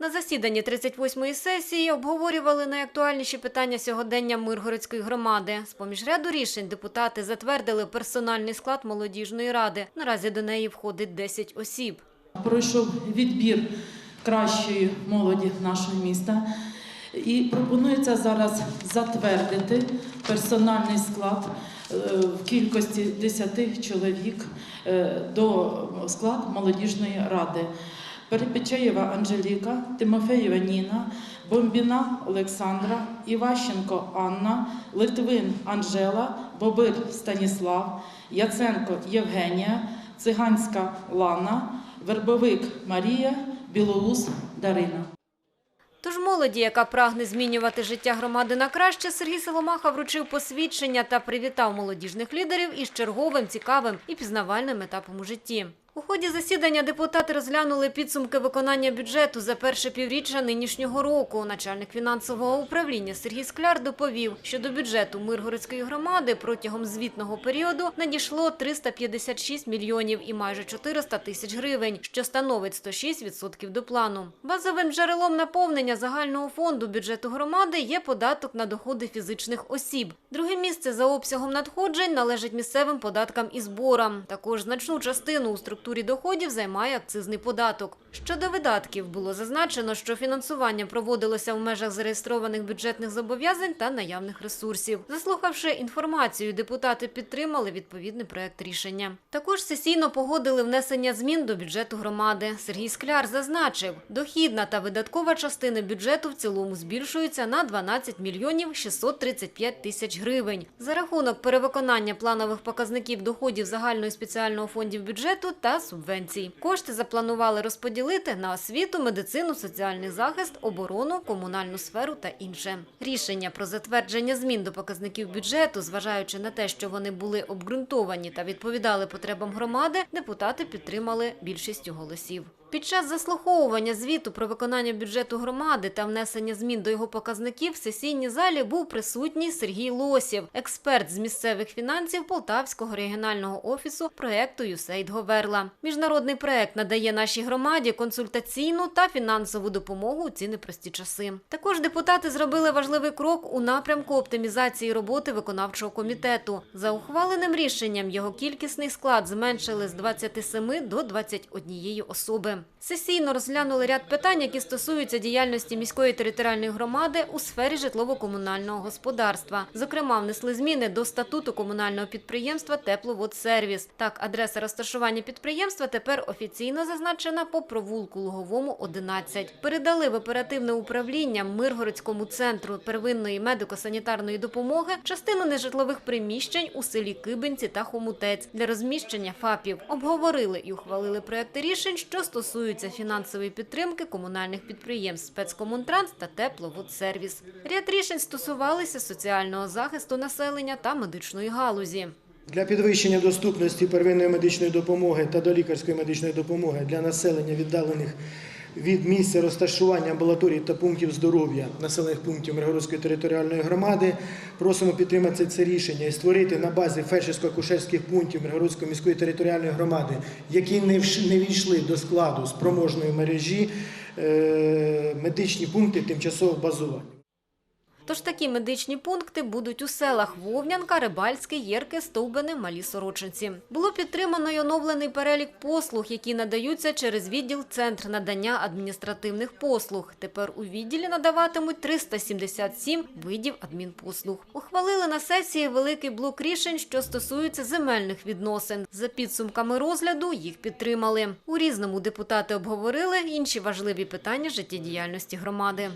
На засіданні 38-ї сесії обговорювали найактуальніші питання сьогодення Миргородської громади. З-поміж ряду рішень депутати затвердили персональний склад молодіжної ради. Наразі до неї входить 10 осіб. Пройшов відбір кращої молоді нашого міста. І пропонується зараз затвердити персональний склад е, в кількості 10 чоловік е, до склад молодіжної ради. Перепечаєва Анжеліка, Тимофеєва Ніна, Бомбіна Олександра, Іващенко Анна, Литвин Анжела, Бобир Станіслав, Яценко Євгенія, Циганська Лана, Вербовик Марія, Білоус Дарина. Тож молоді, яка прагне змінювати життя громади на краще, Сергій Соломаха вручив посвідчення та привітав молодіжних лідерів із черговим цікавим і пізнавальним етапом у житті. У ході засідання депутати розглянули підсумки виконання бюджету за перше півріччя нинішнього року. Начальник фінансового управління Сергій Скляр доповів, що до бюджету Миргородської громади протягом звітного періоду надійшло 356 мільйонів і майже 400 тисяч гривень, що становить 106% до плану. Базовим джерелом наповнення загального фонду бюджету громади є податок на доходи фізичних осіб. Друге місце за обсягом надходжень належить місцевим податкам і зборам. Також значну частину у структурі доходів займає акцизний податок. Щодо видатків було зазначено, що фінансування проводилося в межах зареєстрованих бюджетних зобов'язань та наявних ресурсів. Заслухавши інформацію, депутати підтримали відповідний проект рішення. Також сесійно погодили внесення змін до бюджету громади. Сергій Скляр зазначив, дохідна та видаткова частини бюджету в цілому збільшуються на 12 мільйонів 635 тисяч гривень. За рахунок перевиконання планових показників доходів загального спеціального фондів бюджету та субвенцій. Кошти запланували розподілити на освіту, медицину, соціальний захист, оборону, комунальну сферу та інше. Рішення про затвердження змін до показників бюджету, зважаючи на те, що вони були обґрунтовані та відповідали потребам громади, депутати підтримали більшістю голосів. Під час заслуховування звіту про виконання бюджету громади та внесення змін до його показників в сесійній залі був присутній Сергій Лосів, експерт з місцевих фінансів Полтавського регіонального офісу проекту «ЮСЕЙД Говерла. Міжнародний проект надає нашій громаді консультаційну та фінансову допомогу у ці непрості часи. Також депутати зробили важливий крок у напрямку оптимізації роботи виконавчого комітету. За ухваленим рішенням його кількісний склад зменшили з 27 до 21 особи. Сесійно розглянули ряд питань, які стосуються діяльності міської територіальної громади у сфері житлово-комунального господарства. Зокрема, внесли зміни до статуту комунального підприємства Тепловодсервіс. Так, адреса розташування підприємства тепер офіційно зазначена по провулку Луговому 11. Передали в оперативне управління Миргородському центру первинної медико-санітарної допомоги частину нежитлових приміщень у селі Кибинці та Хомутець для розміщення ФАПів. Обговорили і ухвалили проекти рішень, що стосуються фінансової підтримки комунальних підприємств спецкомунтранс та тепловодсервіс. Ряд рішень стосувалися соціального захисту населення та медичної галузі. Для підвищення доступності первинної медичної допомоги та долікарської медичної допомоги для населення віддалених від місця розташування амбулаторій та пунктів здоров'я населених пунктів Миргородської територіальної громади просимо підтримати це рішення і створити на базі фельдшерсько-акушерських пунктів Миргородської міської територіальної громади, які не війшли до складу спроможної мережі, е, медичні пункти тимчасового базування. Тож такі медичні пункти будуть у селах Вовнянка, Рибальське, Єрки, Стовбини, Малі Сорочинці. Було підтримано й оновлений перелік послуг, які надаються через відділ Центр надання адміністративних послуг. Тепер у відділі надаватимуть 377 видів адмінпослуг. Ухвалили на сесії великий блок рішень, що стосуються земельних відносин. За підсумками розгляду їх підтримали. У різному депутати обговорили інші важливі питання життєдіяльності громади.